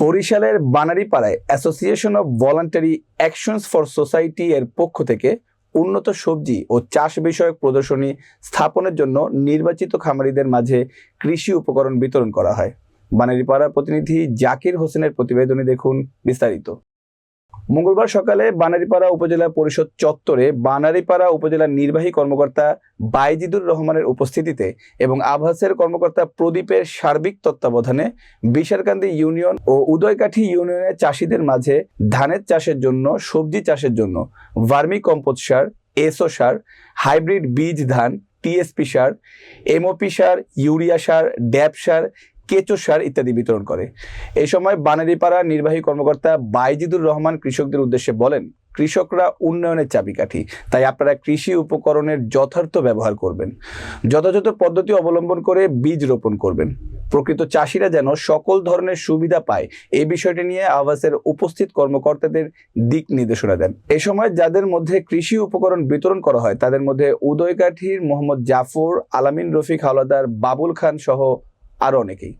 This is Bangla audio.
বরিশালের বানারীপাড়ায় association of voluntary actions for society এর পক্ষ থেকে উন্নত সবজি ও চাষ বিষয়ক প্রদর্শনী স্থাপনের জন্য নির্বাচিত খামারিদের মাঝে কৃষি উপকরণ বিতরণ করা হয়। বানারীপাড়ার প্রতিনিধি জাকির হোসেনের প্রতিবেদনে দেখুন বিস্তারিত। মঙ্গলবার সকালে বানারীপাড়া উপজেলা পরিষদ চত্বরে বানারীপাড়া উপজেলার নির্বাহী কর্মকর্তা বাইজিদুর রহমানের উপস্থিতিতে এবং আভাসের কর্মকর্তা প্রদীপের সার্বিক তত্ত্বাবধানে বিশারকান্দি ইউনিয়ন ও উদয়কাঠি ইউনিয়নের চাষিদের মাঝে ধানের চাষের জন্য, সবজি চাষের জন্য ভার্মি কম্পোস্ট সার এসো সার, হাইব্রিড বীজ ধান, টিএসপি সার, এমওপি সার, ইউরিয়া সার ড্যাপ সার কেঁচো সার ইত্যাদি বিতরণ করে। এই সময় বানারীপাড়া নির্বাহী কর্মকর্তা বাইজিদুর রহমান কৃষকদের উদ্দেশ্যে বলেন, কৃষকরা উন্নয়নের চাবিকাঠি, তাই আপনারা কৃষি উপকরণের যথার্থ ব্যবহার করবেন। যথাযথ পদ্ধতি অবলম্বন করে বীজ রোপণ করবেন। প্রকৃত চাষিরা যেন সকল ধরনের সুবিধা পায়, এই বিষয়টি নিয়ে আবাসের উপস্থিত কর্মকর্তাদের দিক নির্দেশনা দেন। এ সময় যাদের মধ্যে কৃষি উপকরণ বিতরণ করা হয়, তাদের মধ্যে উদয়কাঠির মোহাম্মদ জাফর, আলামিন রফিক হাওলাদার, বাবুল খান সহ আরও অনেকেই।